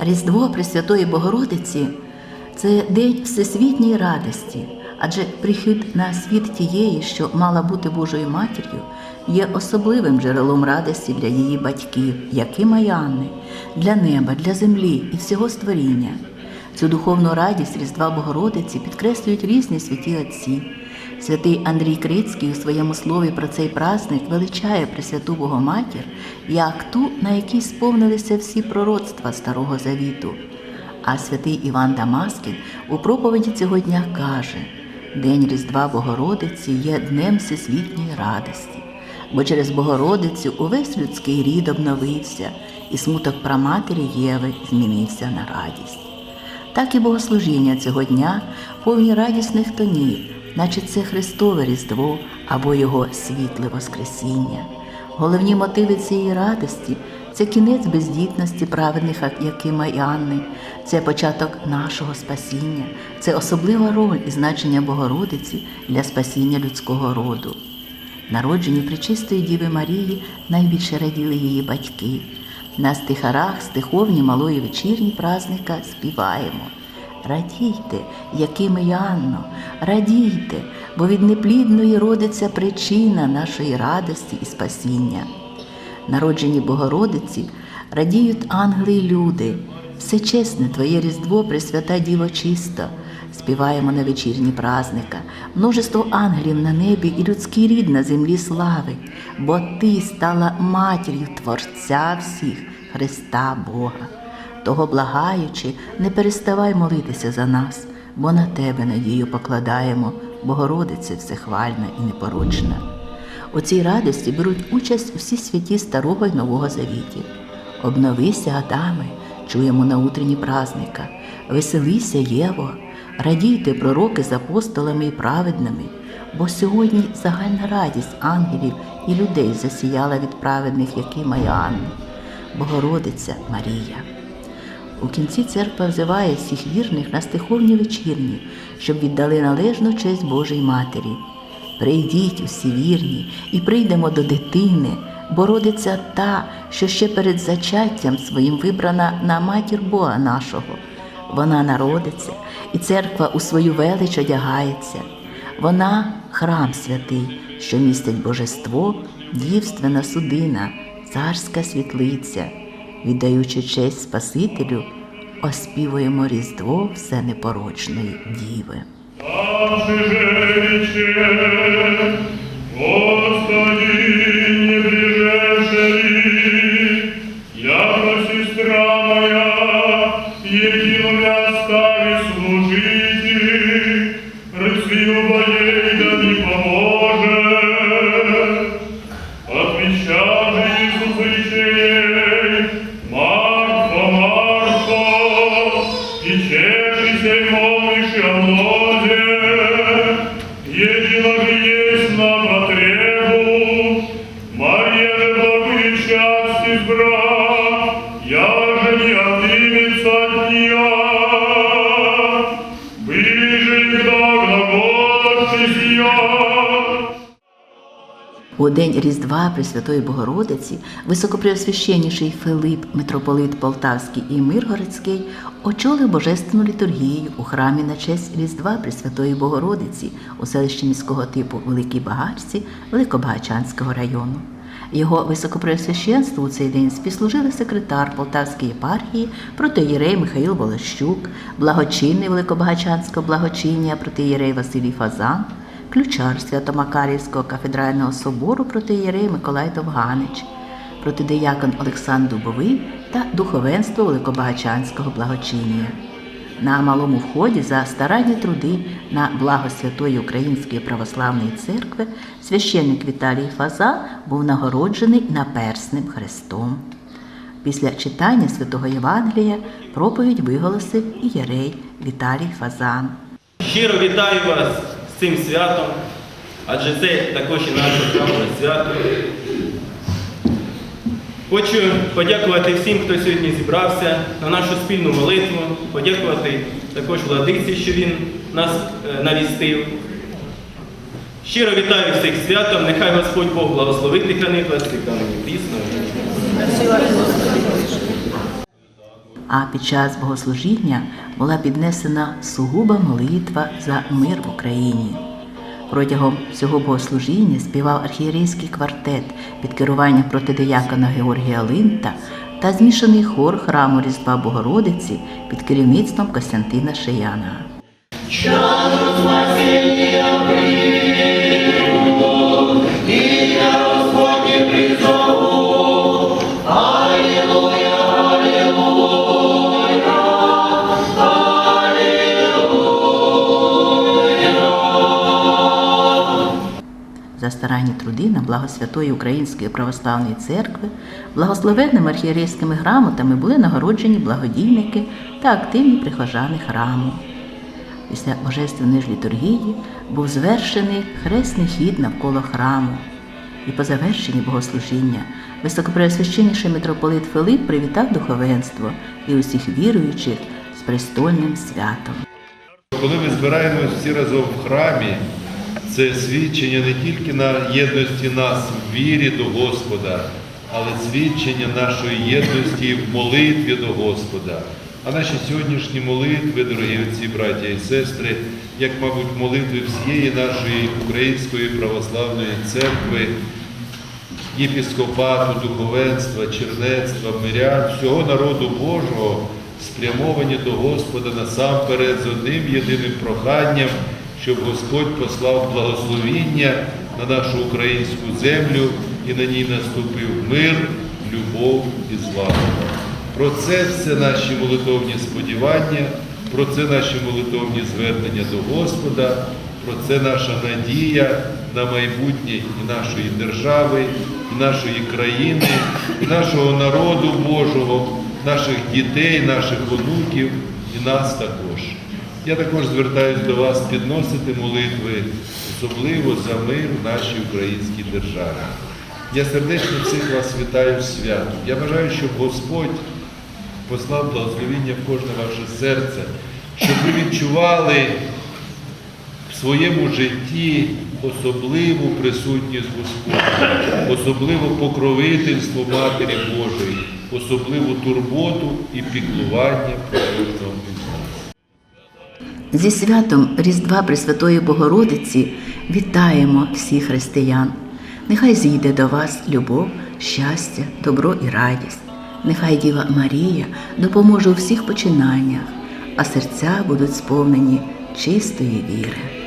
Різдво Пресвятої Богородиці це день всесвітньої радості, адже прихід на світ тієї, що мала бути Божою матір'ю, є особливим джерелом радості для її батьків, якими й Анни, для неба, для землі і всього створіння. Цю духовну радість Різдва Богородиці підкреслюють різні святі отці. Святий Андрій Крицький у своєму слові про цей праздник величає Пресвяту Богоматір як ту, на якій сповнилися всі пророцтва Старого Завіту. А святий Іван Дамаскін у проповіді цього дня каже: День Різдва Богородиці є днем всесвітньої радості, бо через Богородицю увесь людський рід обновився, і смуток праматері Єви змінився на радість. Так і богослужіння цього дня повні радісних тонів, наче це Христове Різдво або Його світле Воскресіння. Головні мотиви цієї радості це кінець бездітності праведних, якими і Анни, це початок нашого спасіння, це особлива роль і значення Богородиці для спасіння людського роду. Народженню Пречистої Діви Марії найбільше раділи її батьки. На стихарах стиховні малої вечірні празника співаємо. Радійте, якими Янно, радійте, бо від неплідної родиться причина нашої радості і спасіння. Народжені Богородиці радіють ангели й люди. Все чесне Твоє Різдво, Пресвята Діво чисто. Співаємо на вечірні празника, множество ангелів на небі і людський рід на землі слави, бо Ти стала матір'ю Творця всіх, Христа Бога. Того благаючи, не переставай молитися за нас, бо на Тебе надію покладаємо, Богородице всехвальна і непорочна. У цій радості беруть участь усі святі Старого й Нового Завітів. Обновися, Адаме, чуємо на утренні празника. Веселися, Єво, радійте пророки з апостолами і праведними, бо сьогодні загальна радість ангелів і людей засіяла від праведних, які має Анни. Богородиця Марія. У кінці церква взиває всіх вірних на стиховні вечірні, щоб віддали належну честь Божій Матері. Прийдіть усі вірні, і прийдемо до дитини, бо родиться та, що ще перед зачаттям своїм вибрана на матір Бога нашого. Вона народиться, і церква у свою велич одягається. Вона храм святий, що містить божество, дівственна судина, царська світлиця. Віддаючи честь Спасителю, оспівуємо Різдво всенепорочної Діви. Господи, У день Різдва Пресвятої Богородиці високопреосвященніший Филип, митрополит Полтавський і Миргородський, очолив божественну літургію у храмі на честь Різдва Пресвятої Богородиці у селищі міського типу Великій Багачці Великобагачанського району. Його високопреосвященству у цей день співслужили секретар Полтавської єпархії протиєрей Михаїл Волощук, благочинний Великобагачанського благочиння протиєрей Василій Фазан, ключар Свято-Макарівського кафедрального собору протиєрей Миколай Довганич, протидиякон Олександр Дубовий та духовенство Великобагачанського благочиння. На малому вході за старанні труди на благо Святої Української православної церкви священник Віталій Фаза був нагороджений наперсним хрестом. Після читання святого Євангелія проповідь виголосив ієрей Віталій Фазан. Щиро вітаю вас цим святом, адже це також і наше храмове свято. Хочу подякувати всім, хто сьогодні зібрався на нашу спільну молитву, подякувати також владиці, що він нас е, навістив. Щиро вітаю всіх святом, нехай Господь Бог благословить і хранить вас, і хранить дійсно. А під час богослужіння була піднесена сугуба молитва за мир в Україні. Протягом всього богослужіння співав архієрейський квартет під керуванням протидиякона Георгія Линта та змішаний хор храму Різдва Богородиці під керівництвом Костянтина Шияна. Старанні труди на благо Святої Української православної церкви благословенними архієрейськими грамотами були нагороджені благодійники та активні прихожани храму. Після божественної ж літургії був звершений хресний хід навколо храму. І по завершенні богослужіння високопреосвященніший митрополит Филип привітав духовенство і усіх віруючих з престольним святом. Коли ми збираємось всі разом в храмі, це свідчення не тільки на єдності нас в вірі до Господа, але свідчення нашої єдності в молитві до Господа. А наші сьогоднішні молитви, дорогі отці, браття і сестри, як, мабуть, молитви всієї нашої Української православної церкви, єпіскопату, духовенства, чернецтва, мирян, всього народу Божого спрямовані до Господа насамперед з одним єдиним проханням, щоб Господь послав благословіння на нашу українську землю і на ній наступив мир, любов і злагода. Про це все наші молитовні сподівання, про це наші молитовні звернення до Господа, про це наша надія на майбутнє і нашої держави, і нашої країни, і нашого народу Божого, наших дітей, наших онуків і нас також. Я також звертаюся до вас підносити молитви, особливо за мир в нашій українській державі. Я сердечно всіх вас вітаю з святом. Я бажаю, щоб Господь послав благословіння в кожне ваше серце, щоб ви відчували в своєму житті особливу присутність Господа, особливо покровительство Матері Божої, особливу турботу і піклування про кожного. Зі святом Різдва Пресвятої Богородиці вітаємо всіх християн. Нехай зійде до вас любов, щастя, добро і радість. Нехай Діва Марія допоможе у всіх починаннях, а серця будуть сповнені чистої віри.